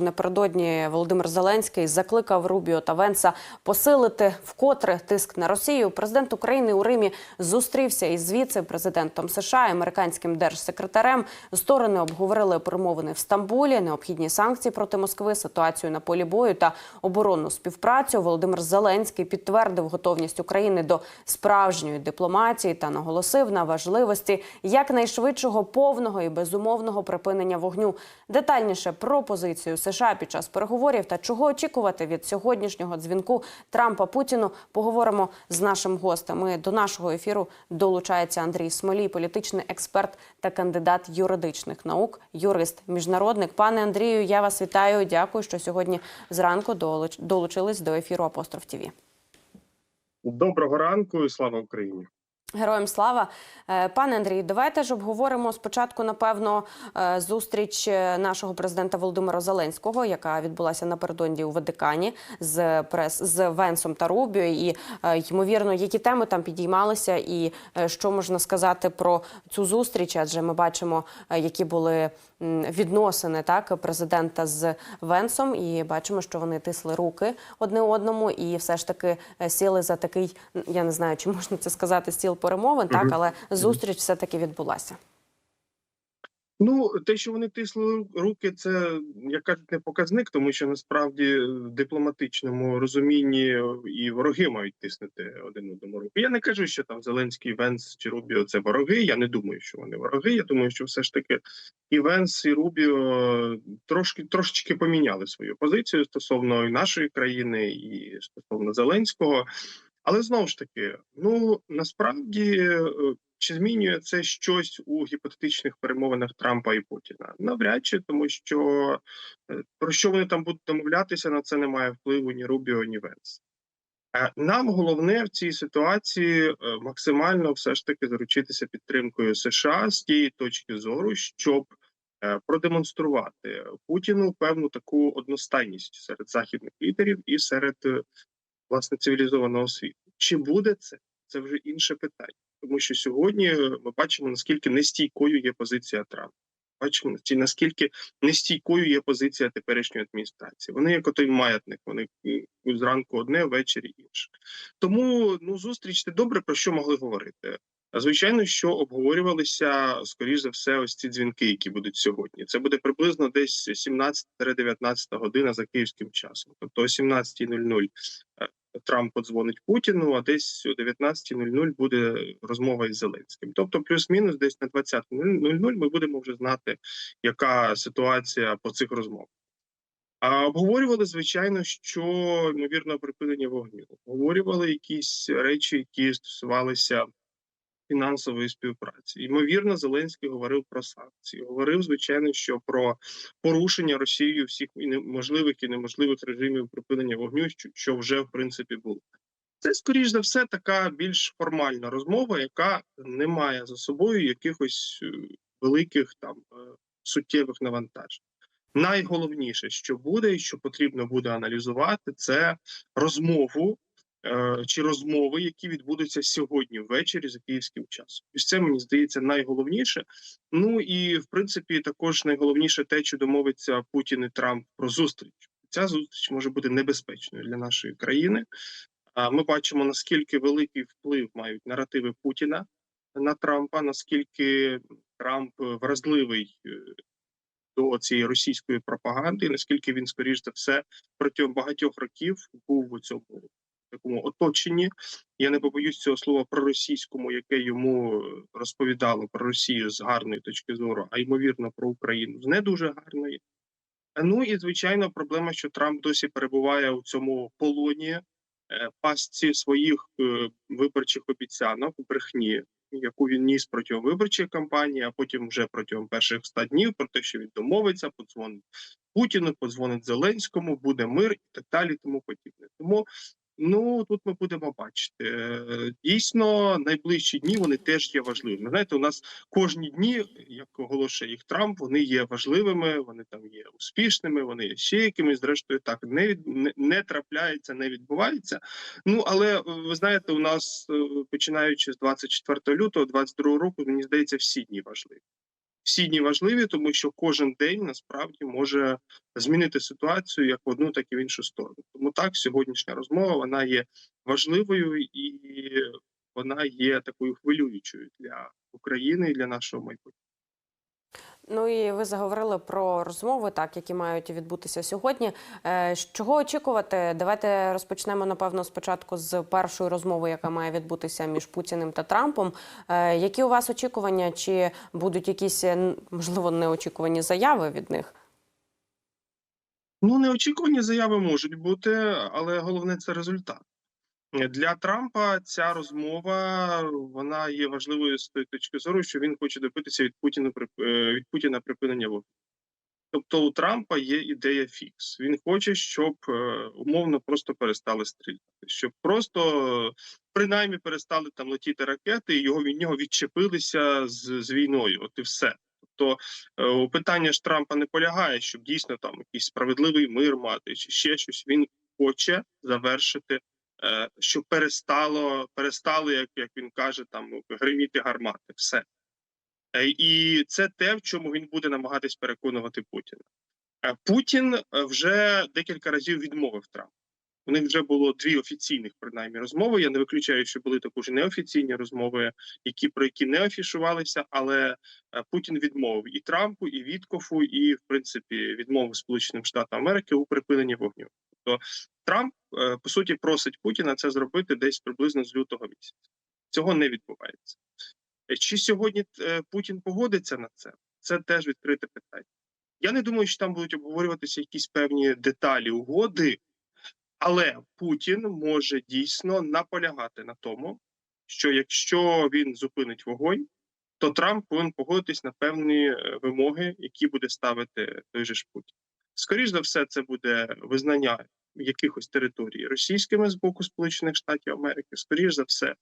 Напередодні Володимир Зеленський закликав Рубіо та Венса посилити вкотре тиск на Росію. Президент України у Римі зустрівся із віце-президентом США, американським держсекретарем. Сторони обговорили перемовини в Стамбулі, необхідні санкції проти Москви, ситуацію на полі бою та оборонну співпрацю. Володимир Зеленський підтвердив готовність України до справжньої дипломатії та наголосив на важливості якнайшвидшого повного і безумовного припинення вогню. Детальніше про позицію США під час переговорів та чого очікувати від сьогоднішнього дзвінку Трампа Путіну. Поговоримо з нашим гостем. До нашого ефіру долучається Андрій Смолій, політичний експерт та кандидат юридичних наук, юрист, міжнародник. Пане Андрію, я вас вітаю. Дякую, що сьогодні зранку долуч- долучились до ефіру Апостроф ТІВІ. Доброго ранку і слава Україні. Героям слава, Е, пане Андрій, давайте ж обговоримо спочатку, напевно, е, зустріч е, нашого президента Володимира Зеленського, яка відбулася напередодні у Ватикані з прес з Венсом та Рубіо. І ймовірно, які теми там підіймалися, і що можна сказати про цю зустріч? Адже ми бачимо, які були відносини так президента з Венсом, і бачимо, що вони тисли руки одне одному, і все ж таки е, сіли за такий, я не знаю, чи можна це сказати, стіл перемовин, так але зустріч все таки відбулася. Ну, те, що вони тисли руки, це як кажуть, не показник, тому що насправді в дипломатичному розумінні і вороги мають тиснути один одному руки. Я не кажу, що там Зеленський, Венс чи Рубіо це вороги. Я не думаю, що вони вороги. Я думаю, що все ж таки і Венс, і Рубіо трошки трошечки поміняли свою позицію стосовно нашої країни, і стосовно Зеленського. Але знову ж таки, ну насправді е, чи змінює це щось у гіпотетичних перемовинах Трампа і Путіна? Навряд чи, тому що е, про що вони там будуть домовлятися, на це немає впливу ні Рубіо, ні Венс. Е, Нам головне в цій ситуації е, максимально все ж таки заручитися підтримкою США з тієї точки зору, щоб продемонструвати Путіну певну таку одностайність серед західних лідерів і серед власне цивілізованого світу. Чи буде це? Це вже інше питання, тому що сьогодні ми бачимо наскільки нестійкою є позиція Трампа. Бачимо наскільки нестійкою є позиція теперішньої адміністрації. Вони як отой маятник, вони зранку одне, ввечері інше. Тому ну зустріч це добре про що могли говорити. Звичайно, що обговорювалися скоріш за все, ось ці дзвінки, які будуть сьогодні. Це буде приблизно десь 17-19 година за київським часом. Тобто о 17.00 е, Трамп подзвонить Путіну, а десь о 19.00 буде розмова із Зеленським. Тобто, плюс-мінус, десь на 20.00 ми будемо вже знати, яка ситуація по цих розмовах. А обговорювали, звичайно, що ймовірно припинення вогню. Обговорювали якісь речі, які стосувалися фінансової співпраці. Ймовірно, Зеленський говорив про санкції. Говорив, звичайно, що про порушення Росією всіх можливих і неможливих режимів припинення вогню, що, вже в принципі було. Це скоріш за все така більш формальна розмова, яка не має за собою якихось е, великих там е, суттєвих навантажень. Найголовніше, що буде, і що потрібно буде аналізувати, це розмову чи розмови, які відбудуться сьогодні ввечері за київським часом. Ось це мені здається найголовніше. Ну і в принципі, також найголовніше те, чи домовиться Путін і Трамп про зустріч. Ця зустріч може бути небезпечною для нашої країни. А ми бачимо наскільки великий вплив мають наративи Путіна на Трампа, наскільки Трамп е, вразливий е, до цієї російської пропаганди, наскільки він, скоріш за все, протягом багатьох років був у цьому такому оточенні. Я не побоюсь цього слова проросійському, яке йому е, розповідало про Росію з гарної точки зору, а ймовірно про Україну з не дуже гарної. Е, Ну і звичайно, проблема, що Трамп досі перебуває у цьому полоні е, пастці своїх виборчих обіцянок брехні, яку він ніс протягом виборчої кампанії, а потім вже протягом перших ста днів про те, що він домовиться, подзвонить Путіну, подзвонить Зеленському, буде мир і так далі, тому подібне. Тому ну тут ми будемо бачити. Е, Дійсно, найближчі дні вони теж є важливими. Знаєте, у нас кожні дні, як оголошує їх Трамп, вони є важливими, вони там є успішними, вони є ще якимись. Зрештою, так не від не, не трапляється, не відбувається. Ну але е, ви знаєте, у нас е, починаючи з 24 лютого, 22 року, мені здається, всі дні важливі. Всі дні важливі, тому що кожен день насправді може змінити ситуацію як в одну, так і в іншу сторону. Тому так, сьогоднішня розмова вона є важливою і вона є такою хвилюючою для України і для нашого майбутнього. Ну і ви заговорили про розмови, так які мають відбутися сьогодні. Е, Чого очікувати? Давайте розпочнемо напевно спочатку з першої розмови, яка має відбутися між Путіним та Трампом. Е, Які у вас очікування? Чи будуть якісь можливо неочікувані заяви від них? Ну, неочікувані заяви можуть бути, але головне це результат. Для Трампа ця розмова вона є важливою з тої точки зору, що він хоче добитися від Путіна е, від Путіна припинення вогню. Тобто у Трампа є ідея фікс. Він хоче, щоб е, умовно просто перестали стріляти, щоб просто принаймні перестали там летіти ракети, і його від нього відчепилися з, з війною. От і все. Тобто е, питання ж Трампа не полягає, щоб дійсно там якийсь справедливий мир мати чи ще щось. Він хоче завершити, е, щоб перестало перестали, як, як він каже, там гриміти гармати. Все. Е, І це те, в чому він буде намагатись переконувати Путіна. Е, Путін вже декілька разів відмовив Трампа. У них вже було дві офіційних, принаймні, розмови. Я не виключаю, що були також неофіційні розмови, які про які не афішувалися, але Путін відмовив і Трампу, і Віткофу, і в принципі відмовив Сполученим Штатам Америки у припиненні вогню. Тобто Трамп е, по суті просить Путіна це зробити десь приблизно з лютого місяця. Цього не відбувається. Е, Чи сьогодні е, Путін погодиться на це? Це теж відкрите питання. Я не думаю, що там будуть обговорюватися якісь певні деталі угоди, але Путін може дійсно наполягати на тому, що якщо він зупинить вогонь, то Трамп повинен погодитись на певні вимоги, які буде ставити той же ж Путін. Скоріше за все, це буде визнання якихось територій російськими з боку Сполучених Штатів Америки. Скоріше за все,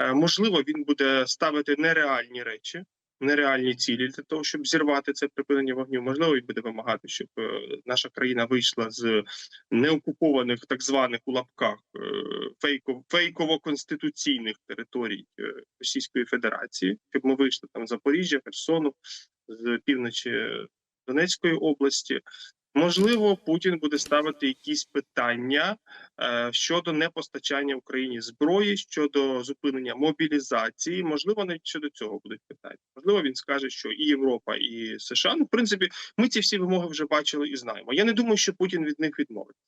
Е, можливо, він буде ставити нереальні речі, нереальні цілі для того, щоб зірвати це припинення вогню. Можливо, він буде вимагати, щоб е, наша країна вийшла з неокупованих так званих у лапках е, фейков, фейково-конституційних територій Російської Федерації, щоб ми вийшли там з Запоріжжя, Херсону, з півночі Донецької області. Можливо, Путін буде ставити якісь питання е, щодо непостачання Україні зброї, щодо зупинення мобілізації. Можливо, навіть щодо цього будуть питання. Можливо, він скаже, що і Європа, і США. Ну, в принципі, ми ці всі вимоги вже бачили і знаємо. Я не думаю, що Путін від них відмовиться.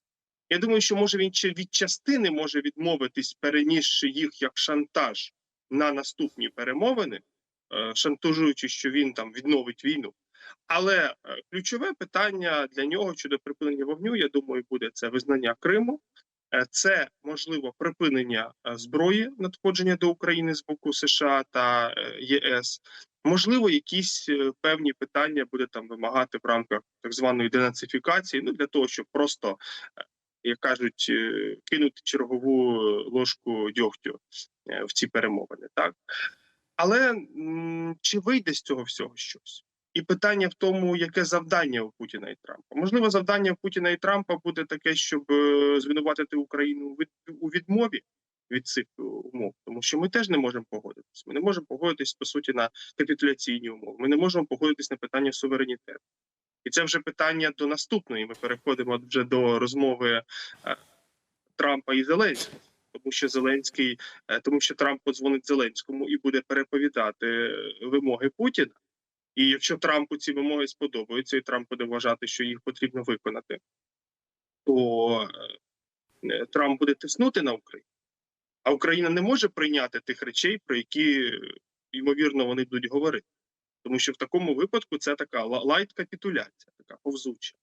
Я думаю, що може він ще від частини може відмовитись, перенісши їх як шантаж на наступні перемовини, е, шантажуючи, що він там відновить війну. Але е, ключове питання для нього щодо припинення вогню, я думаю, буде це визнання Криму, Е, це можливо припинення е, зброї надходження до України з боку США та ЄС. Можливо, якісь певні питання буде там вимагати в рамках так званої денацифікації, ну для того, щоб просто, як кажуть, кинути чергову ложку дьогтю в ці перемовини. Так але чи вийде з цього всього щось? І питання в тому, яке завдання у Путіна і Трампа. Можливо, завдання Путіна і Трампа буде таке, щоб е, звинуватити Україну у відмові від цих е, умов, тому що ми теж не можемо погодитись. Ми не можемо погодитись по суті на капітуляційні умови. Ми не можемо погодитись на питання суверенітету. І це вже питання до наступної. Ми переходимо вже до розмови е, Трампа і Зеленського. Тому що Зеленський, тому що Трамп подзвонить Зеленському і буде переповідати вимоги Путіна. І якщо Трампу ці вимоги сподобаються, і Трамп буде вважати, що їх потрібно виконати, то е, Трамп буде тиснути на Україну. А Україна не може прийняти тих речей, про які ймовірно вони будуть говорити. Тому що в такому випадку це така лайт-капітуляція, така повзуча.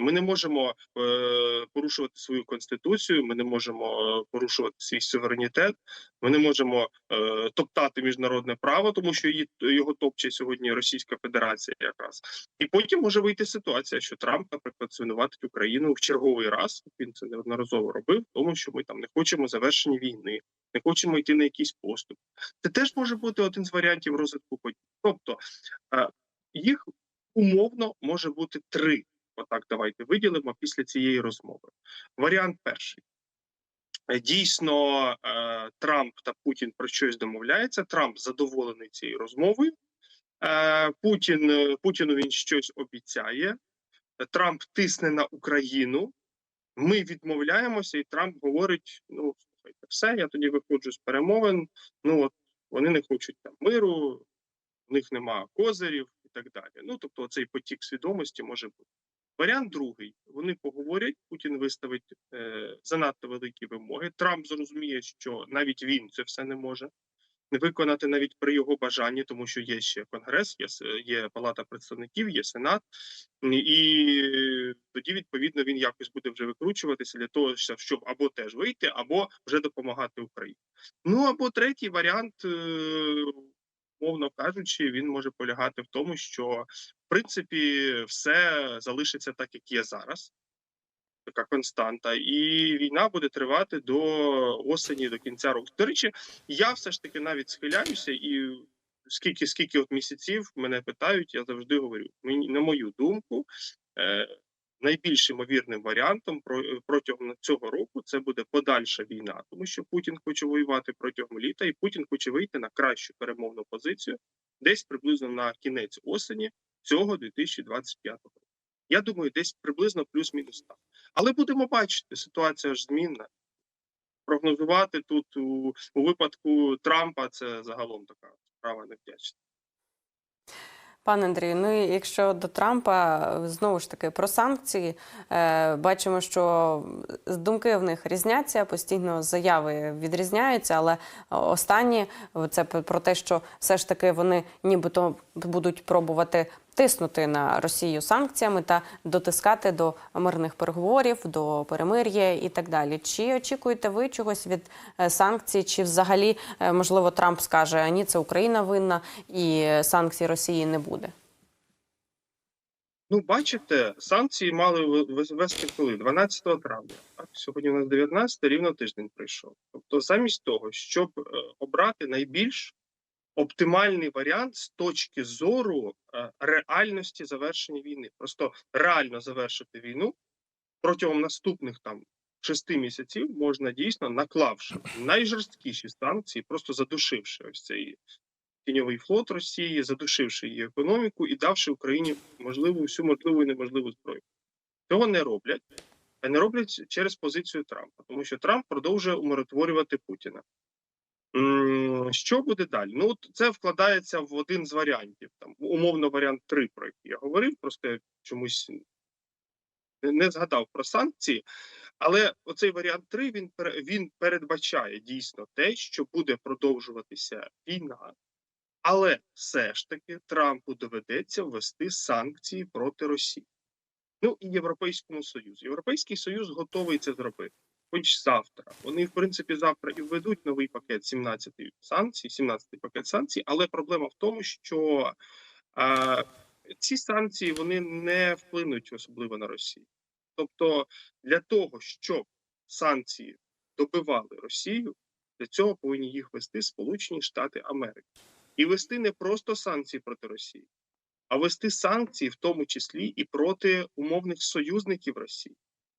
Ми не можемо е, порушувати свою конституцію, ми не можемо е, порушувати свій суверенітет, ми не можемо е, топтати міжнародне право, тому що її його топче сьогодні Російська Федерація, якраз і потім може вийти ситуація, що Трамп, наприклад, звинуватить Україну в черговий раз. Він це неодноразово робив, тому що ми там не хочемо завершення війни, не хочемо йти на якийсь поступ. Це теж може бути один з варіантів розвитку подій. Тобто їх умовно може бути три. Отак, давайте виділимо після цієї розмови. Варіант перший. Е, Дійсно, е, Трамп та Путін про щось домовляються. Трамп задоволений цією розмовою. Е, Путін Путіну він щось обіцяє. Трамп тисне на Україну. Ми відмовляємося, і Трамп говорить: ну слухайте, все, я тоді виходжу з перемовин. Ну от вони не хочуть там миру, в них нема козирів і так далі. Ну тобто, цей потік свідомості може бути. Варіант другий: вони поговорять. Путін виставить е, занадто великі вимоги. Трамп зрозуміє, що навіть він це все не може не виконати навіть при його бажанні, тому що є ще конгрес, є є палата представників, є сенат, і тоді відповідно він якось буде вже викручуватися для того, щоб або теж вийти, або вже допомагати Україні. Ну або третій варіант, е, мовно кажучи, він може полягати в тому, що принципі все залишиться так, як є зараз. Така константа, і війна буде тривати до осені, до кінця року. До речі, я все ж таки навіть схиляюся, і скільки скільки от місяців мене питають, я завжди говорю: мені на мою думку, е, найбільш ймовірним варіантом про протягом цього року це буде подальша війна, тому що Путін хоче воювати протягом літа, і Путін хоче вийти на кращу перемовну позицію десь приблизно на кінець осені цього 2025 року. Я думаю, десь приблизно плюс-мінус так. Але будемо бачити, ситуація ж змінна. Прогнозувати тут у, у випадку Трампа це загалом така справа невдячна. Пане Андрію, ну і якщо до Трампа знову ж таки про санкції, е, бачимо, що думки в них різняться, постійно заяви відрізняються, але останні це про те, що все ж таки вони нібито будуть пробувати тиснути на Росію санкціями та дотискати до мирних переговорів, до перемир'я і так далі. Чи очікуєте ви чогось від е, санкцій? Чи взагалі е, можливо Трамп скаже, а ні, це Україна винна і санкцій Росії не буде? Ну, бачите, санкції мали ввести коли? 12 травня. Так? Сьогодні у нас 19, рівно тиждень прийшов. Тобто, замість того, щоб е, обрати найбільш оптимальний варіант з точки зору е, реальності завершення війни, просто реально завершити війну протягом наступних там шести місяців можна дійсно наклавши найжорсткіші санкції, просто задушивши ось цей тіньовий флот Росії, задушивши її економіку і давши Україні можливу всю можливу і неможливу зброю. Цього не роблять, а не роблять через позицію Трампа, тому що Трамп продовжує умиротворювати Путіна. Що буде далі? Ну, от це вкладається в один з варіантів, там умовно варіант 3, про який я говорив, просто я чомусь не згадав про санкції. Але оцей варіант 3, він він передбачає дійсно те, що буде продовжуватися війна, але все ж таки Трампу доведеться ввести санкції проти Росії. Ну і Європейському Союзу. Європейський Союз готовий це зробити. Хоч завтра. Вони, в принципі, завтра і введуть новий пакет 17 санкцій, 17 пакет санкцій, але проблема в тому, що а, ці санкції вони не вплинуть особливо на Росію. Тобто, для того, щоб санкції добивали Росію, для цього повинні їх вести Сполучені Штати Америки. І вести не просто санкції проти Росії, а вести санкції, в тому числі і проти умовних союзників Росії,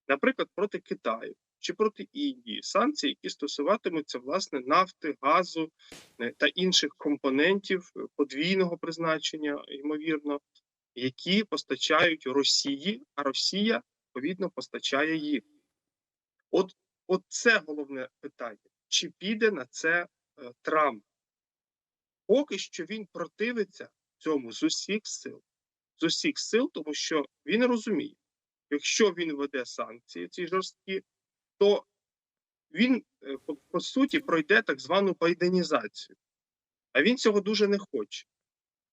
наприклад, проти Китаю чи проти Індії, санкції, які стосуватимуться власне нафти, газу е, та інших компонентів е, подвійного призначення, ймовірно, які постачають Росії, а Росія відповідно постачає їх. От, от це головне питання: чи піде на це е, Трамп? Поки що він противиться цьому з усіх сил, з усіх сил, тому що він розуміє, якщо він веде санкції, ці жорсткі, то він е, по, суті пройде так звану байденізацію. А він цього дуже не хоче.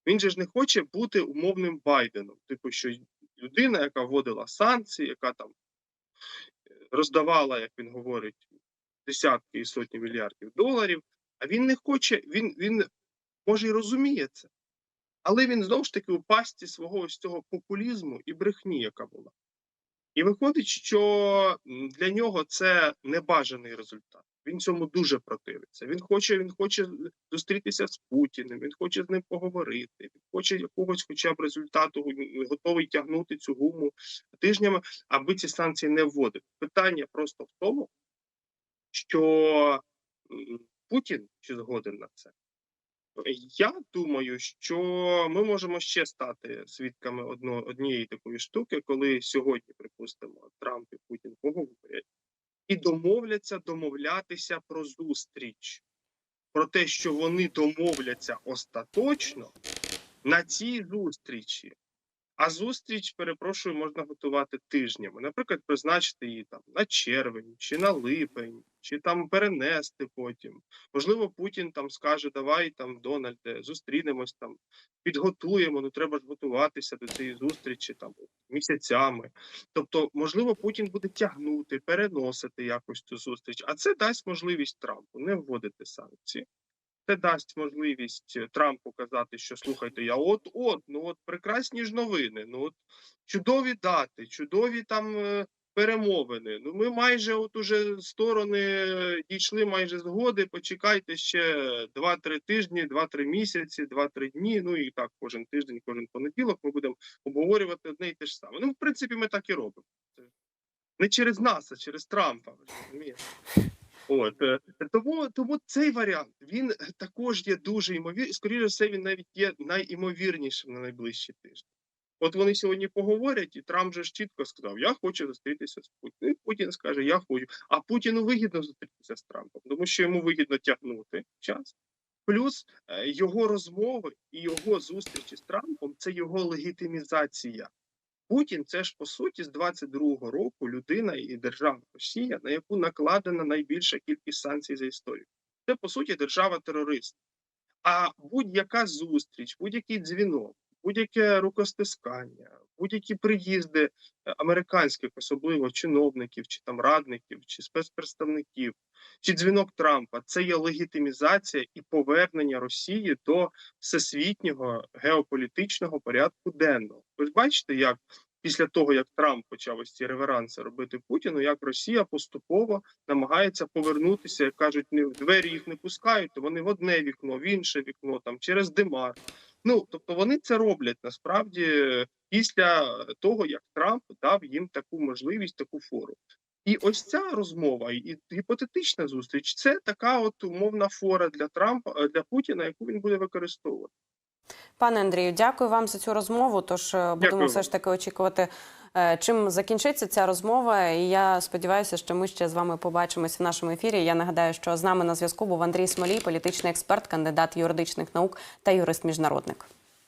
Він же ж не хоче бути умовним Байденом, типу, що людина, яка вводила санкції, яка там е, роздавала, як він говорить, десятки і сотні мільярдів доларів. А він не хоче, він, він може і розуміє це, але він знову ж таки у пасті свого ось цього популізму і брехні, яка була. І виходить, що для нього це небажаний результат. Він цьому дуже противиться. Він хоче, він хоче зустрітися з Путіним, він хоче з ним поговорити, він хоче якогось, хоча б результату, готовий тягнути цю гуму тижнями, аби ці санкції не вводити. Питання просто в тому, що Путін чи згоден на це. Я думаю, що ми можемо ще стати свідками одно, однієї такої штуки, коли сьогодні, припустимо, Трамп і Путін поговорять і домовляться домовлятися про зустріч, про те, що вони домовляться остаточно на цій зустрічі. А зустріч, перепрошую, можна готувати тижнями. Наприклад, призначити її там на червень, чи на липень, чи там перенести потім. Можливо, Путін там скаже: Давай там, Дональде, зустрінемось там, підготуємо. Ну треба ж готуватися до цієї зустрічі там місяцями. Тобто, можливо, Путін буде тягнути, переносити якось цю зустріч, а це дасть можливість Трампу не вводити санкції. Це дасть можливість е, Трампу казати, що слухайте, я от от, ну от прекрасні ж новини, ну от чудові дати, чудові там е, перемовини. Ну ми майже от уже сторони е, дійшли майже згоди. Почекайте ще 2-3 тижні, 2-3 місяці, 2-3 дні. Ну і так кожен тиждень, кожен понеділок ми будемо обговорювати одне і те ж саме. Ну, в принципі, ми так і робимо. Не через нас, а через Трампа. Розумієте? От е, тому, тому цей варіант він також є дуже ймовірний. Скоріше все, він навіть є найімовірнішим на найближчі тижні. От вони сьогодні поговорять, і Трамп же ж чітко сказав: Я хочу зустрітися з Путіним. І Путін скаже, я хочу. А Путіну вигідно зустрітися з Трампом, тому що йому вигідно тягнути час. Плюс е, його розмови і його зустрічі з Трампом це його легітимізація. Путін це ж по суті з 22-го року людина і держава Росія, на яку накладена найбільша кількість санкцій за історію. Це по суті держава-терорист. А будь-яка зустріч, будь-який дзвінок, будь-яке рукостискання, будь-які приїзди е, американських, особливо чиновників, чи там радників, чи спецпредставників, чи дзвінок Трампа це є легітимізація і повернення Росії до всесвітнього геополітичного порядку денного. Ви бачите, як після того як Трамп почав ось ці реверанси робити Путіну, як Росія поступово намагається повернутися, як кажуть, не в двері їх не пускають, то вони в одне вікно, в інше вікно, там через димар. Ну тобто вони це роблять насправді після того, як Трамп дав їм таку можливість, таку фору. І ось ця розмова і гіпотетична зустріч це така от умовна фора для Трампа е, для Путіна, яку він буде використовувати. Пане Андрію, дякую вам за цю розмову. Тож е, будемо Дякую все ж таки очікувати, е, чим закінчиться ця розмова. І я сподіваюся, що ми ще з вами побачимось в нашому ефірі. Я нагадаю, що з нами на зв'язку був Андрій Смолій, політичний експерт, кандидат юридичних наук та юрист-міжнародник.